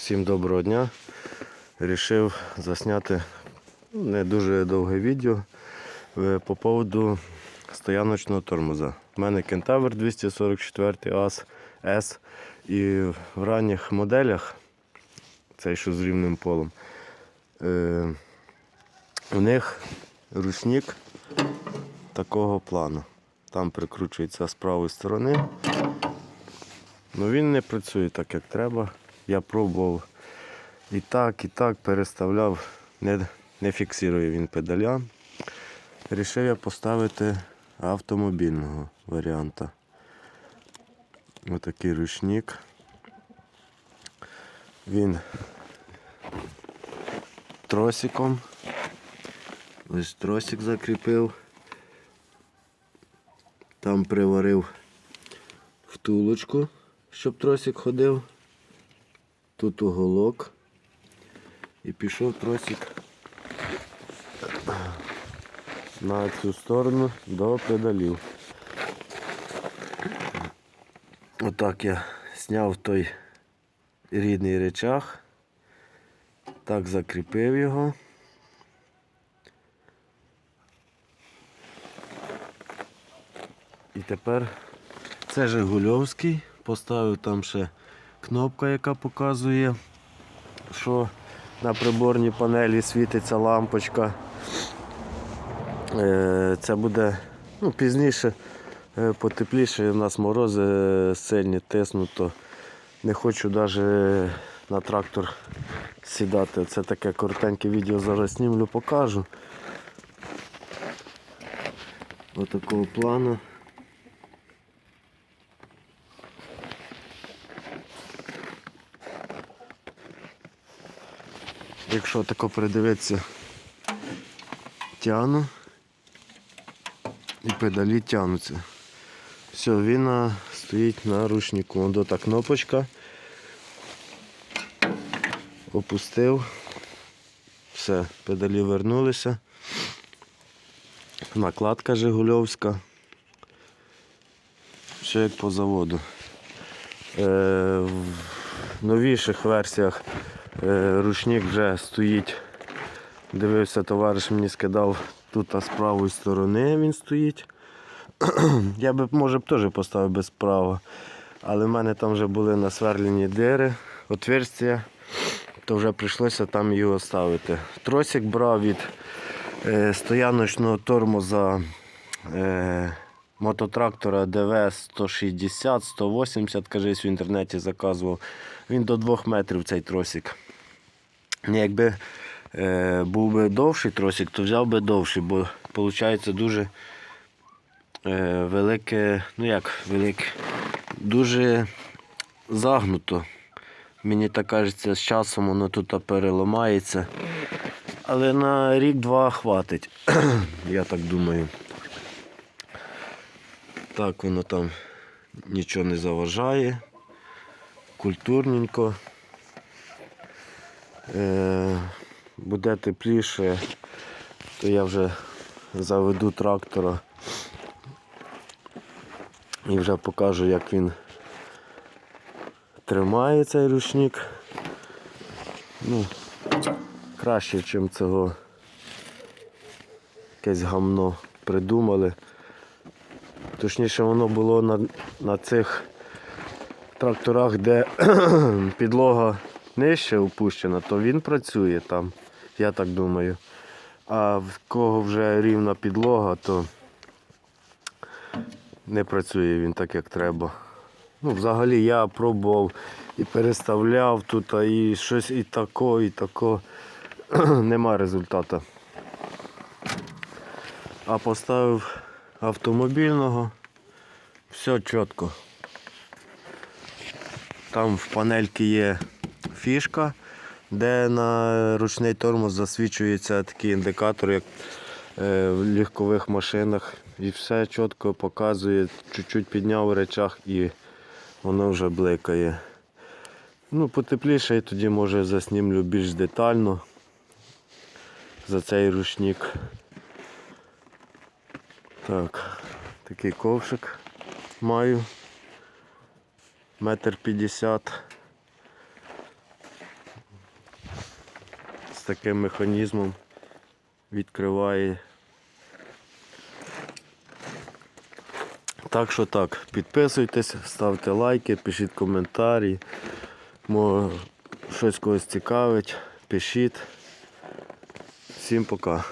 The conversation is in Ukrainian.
Всім доброго дня. Рішив засняти ну, не дуже довге відео е, по поводу стояночного тормоза. У мене кентавр 244 АС С і в ранніх моделях, цей що з рівним полом, е, у них ручник такого плану. Там прикручується з правої сторони. Ну він не працює так, як треба. Я пробував і так, і так переставляв, не, не фіксує він педаля. Рішив я поставити автомобільного варіанта. Отакий ручник. Він тросиком. Ось тросик закріпив. Там приварив втулочку, щоб тросик ходив. Тут уголок. І пішов тросик на цю сторону до педалів. Отак я зняв той рідний речах. Так закріпив його. І тепер це Жигульовський. Поставив там ще кнопка, яка показує, що на приборній панелі світиться лампочка. Е, Це буде ну, пізніше, е, потепліше, у нас морози е, сильні тиснуто. Не хочу навіть на трактор сідати. Це таке коротеньке відео зараз знімлю, покажу. Отакого плану. Якщо тако придивитися, тягну і педалі тягнуться. Все, він стоїть на ручнику. До та кнопочка. Опустив. Все, педалі вернулися. Накладка Жигульовська. Все як по заводу. Е, в новіших версіях Е, Ручник вже стоїть. Дивився, товариш мені скидав тут з правої сторони він стоїть. Я би може б теж поставив без права. Але в мене там вже були насверлені дири, отверстя, то вже прийшлося там його ставити. Тросик брав від е, стояночного тормоза е, мототрактора ДВ 160, 180, кажись, в інтернеті заказував. Він до 2 метрів цей тросик. Ну, Якби е, був би довший тросик, то взяв би довший, бо виходить дуже е, велике, ну як велике, дуже загнуто. Мені так кажеться, з часом воно тут переламається. Але на рік-два хватить, я так думаю. Так воно там нічого не заважає. Культурненько. Е, буде тепліше, то я вже заведу трактора і вже покажу, як він тримає цей ручник. Ну, краще, ніж цього якесь гамно придумали. Точніше, воно було на, на цих тракторах, де підлога нижче опущена, то він працює там, я так думаю. А в кого вже рівна підлога, то не працює він так, як треба. Ну, взагалі я пробував і переставляв тут, і щось і тако, і тако. Нема результату. А поставив автомобільного, все чітко. Там в панельці є фішка, де на ручний тормоз засвічується такий індикатор, як е, в легкових машинах. І все чітко показує, чуть-чуть підняв речах і воно вже бликає. Ну, потепліше і тоді може заснімлю більш детально за цей ручник. Так, такий ковшик маю. Метр п'ятдесят. З таким механізмом відкриває. Так що так, підписуйтесь, ставте лайки, пишіть коментарі. Може щось когось цікавить, пишіть. Всім пока.